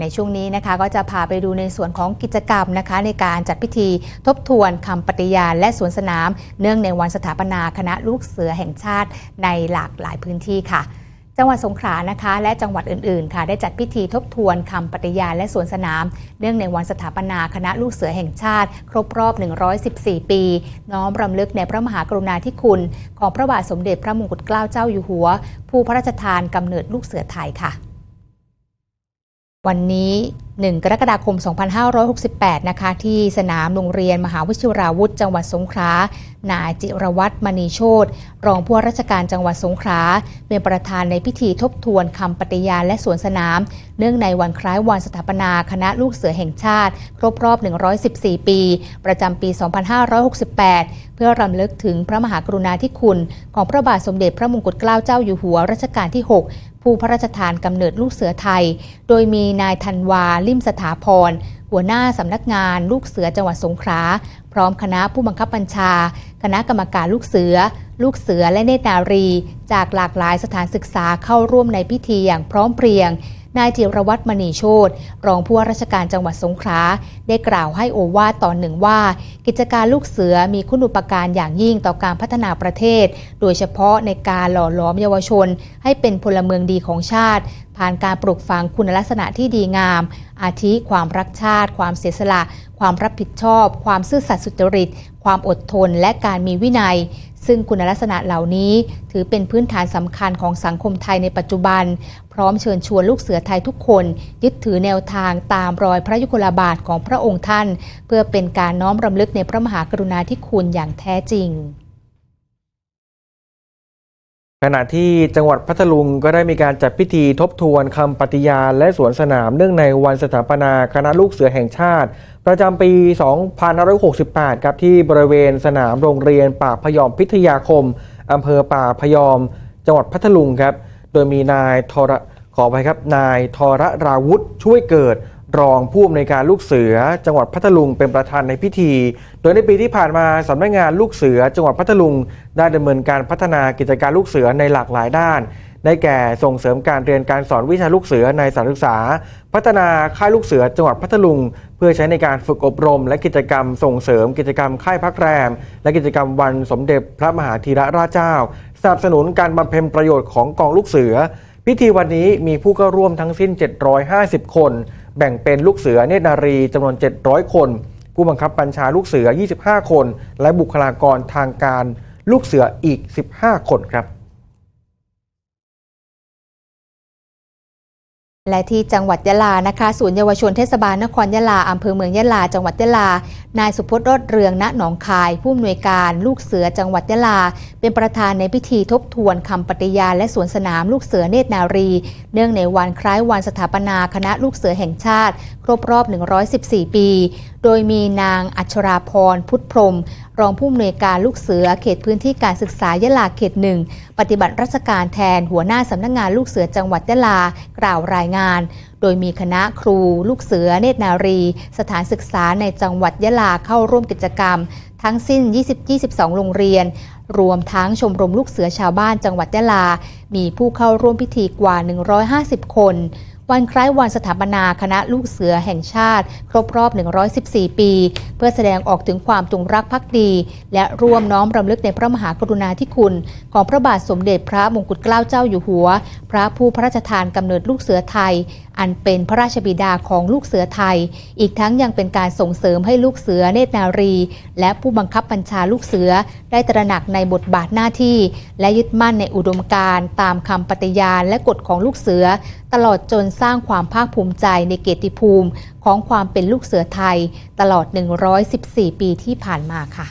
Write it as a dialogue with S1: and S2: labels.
S1: ในช่วงนี้นะคะ ก็จะพาไปดูในส่วนของกิจกรรมนะคะ ในการจัดพิธีทบทวนคำปฏิญาณและสวนสนาม เนื่องในวันสถาปนาคณะลูกเสือแห่งชาติในหลากหลายพื้นที่ค่ะจังหวัดสงขลานะคะ และจังหวัดอื่น ๆ ค่ะ ได้จัดพิธีทบทวนคำปฏิญาณและสวนสนาม เนื่องในวันสถาปนาคณะลูกเสือแห่งชาติ ครบรอบ 114 ปี น้อมรำลึกในพระมหากรุณาธิคุณ ของพระบาทสมเด็จพระมงกุฎเกล้าเจ้าอยู่หัว ผู้พระราชทานกำเนิดลูกเสือไทยค่ะ วันนี้ 1 กรกฎาคม 2568 นะคะ ที่สนามโรงเรียนมหาวิชิราวุธ จังหวัดสงขลา นายจิรวัตรมณีโชตรองผู้ว่าราชการจังหวัดสงขลา เป็นประธานในพิธีทบทวนคำปฏิญาณและสวนสนาม เนื่องในวันคล้ายวันสถาปนาคณะลูกเสือแห่งชาติ ครบรอบ 114 ปี ประจำปี 2568 เพื่อรำลึกถึงพระมหากรุณาธิคุณ ของพระบาทสมเด็จพระมงกุฎเกล้าเจ้าอยู่หัวรัชกาลที่ 6 ผู้พระราชทานกำเนิดลูกเสือไทย โดยมีนายธันวาลิมสถาพร หัวหน้าสำนักงานลูกเสือจังหวัดสงขลาพร้อมคณะผู้บังคับบัญชา คณะกรรมการลูกเสือ ลูกเสือและเนตรนารี จากหลากหลายสถานศึกษาเข้าร่วมในพิธีอย่างพร้อมเพรียง นายจิรวัตรมณีโชตรองผู้ว่าราชการจังหวัดสงขลาได้กล่าวให้โอวาทตอนหนึ่งว่า กิจการลูกเสือมีคุณอุปการอย่างยิ่งต่อการพัฒนาประเทศ โดยเฉพาะในการหล่อหลอมเยาวชน ให้เป็นพลเมืองดีของชาติ ผ่านการปลูกฝังคุณลักษณะที่ดีงาม อาทิความรักชาติ ความเสียสละ ความรับผิดชอบ ความซื่อสัตย์สุจริต ความอดทน และการมีวินัย ซึ่งคุณลักษณะเหล่านี้ ถือเป็นพื้นฐานสำคัญของสังคมไทยในปัจจุบัน พร้อมเชิญชวนลูกเสือไทยทุกคน ยึดถือแนวทางตามรอยพระยุคลบาทของพระองค์ท่าน เพื่อเป็นการน้อมรำลึกในพระมหากรุณาธิคุณอย่างแท้จริง
S2: ขณะที่จังหวัดพัทลุงก็ได้มีการจัดพิธีทบทวนคำปฏิญาณและสวนสนามเนื่องในวันสถาปนาคณะลูกเสือแห่งชาติ ประจำปี 2568 ครับที่บริเวณสนามโรงเรียนป่าพยอมพิทยาคมอำเภอป่าพยอม จังหวัดพัทลุงครับ โดยมีนายทรขอไปครับนายทรราวุธช่วยเกิด รองผู้อำนวยการลูกเสือ จังหวัดพัทลุงเป็นประธานในพิธี โดยในปีที่ผ่านมาสำนักงานลูกเสือ จังหวัดพัทลุง ได้ดำเนินการพัฒนากิจการลูกเสือในหลากหลายด้าน ได้แก่ส่งเสริมการเรียนการสอนวิชาลูกเสือในสถานศึกษา พัฒนาค่ายลูกเสือ จังหวัดพัทลุง เพื่อใช้ในการฝึกอบรม และกิจกรรม ส่งเสริม กิจกรรมค่ายพักแรม และกิจกรรมวันสมเด็จพระมหาธีระราชเจ้าสนับสนุนการบำเพ็ญประโยชน์ของกองลูกเสือ พิธีวันนี้มีผู้เข้าร่วมทั้งสิ้น 750 คน แบ่งเป็นลูกเสือเนตรนารีจำนวน 700 คน ผู้บังคับบัญชาลูกเสือ 25 คน และบุคลากรทางการลูกเสืออีก 15 คนครับ
S1: และที่จังหวัดยะลานะคะศูนย์เยาวชนเทศบาลนครยะลาอำเภอเมืองยะลา จังหวัดยะลา นายสุพจน์รอดเรืองณหนองคาย ผู้อำนวยการลูกเสือจังหวัดยะลา เป็นประธานในพิธีทบทวนคำปฏิญาณและสวนสนามลูกเสือเนตรนารี เนื่องในวันคล้ายวันสถาปนาคณะลูกเสือแห่งชาติ ครบรอบ 114 ปี โดยมีนางอัชราพรพุทธพรม รองผู้อำนวยการลูกเสือเขตพื้นที่การศึกษายะลาเขตหนึ่งปฏิบัติราชการแทนหัวหน้าสำนักงงานลูกเสือจังหวัดยะลากล่าวรายงานโดยมีคณะครู ลูกเสือ เนตรนารี สถานศึกษาในจังหวัดยะลาเข้าร่วมกิจกรรม ทั้งสิ้น 20-22 โรงเรียน รวมทั้งชมรมลูกเสือชาวบ้านจังหวัดยะลา มีผู้เข้าร่วมพิธีกว่า 150 คน วันคล้ายวันสถาปนาคณะลูกเสือแห่งชาติ ครบรอบ 114 ปี เพื่อแสดงออกถึงความจงรักภักดี และร่วมน้อมรำลึกในพระมหากรุณาธิคุณ ของพระบาทสมเด็จพระมงกุฎเกล้าเจ้าอยู่หัว พระผู้พระราชทานกำเนิดลูกเสือไทย อันเป็นพระราชบิดาของลูกเสือไทย อีกทั้งยังเป็นการส่งเสริมให้ลูกเสือเนตรนารี และผู้บังคับบัญชาลูกเสือได้ตระหนักในบทบาทหน้าที่ และยึดมั่นในอุดมการณ์ตามคำปฏิญาณและกฎของลูกเสือ ตลอดจนสร้างความภาคภูมิใจในเกียรติภูมิของความเป็นลูกเสือไทย ตลอด 114 ปีที่ผ่านมาค่ะ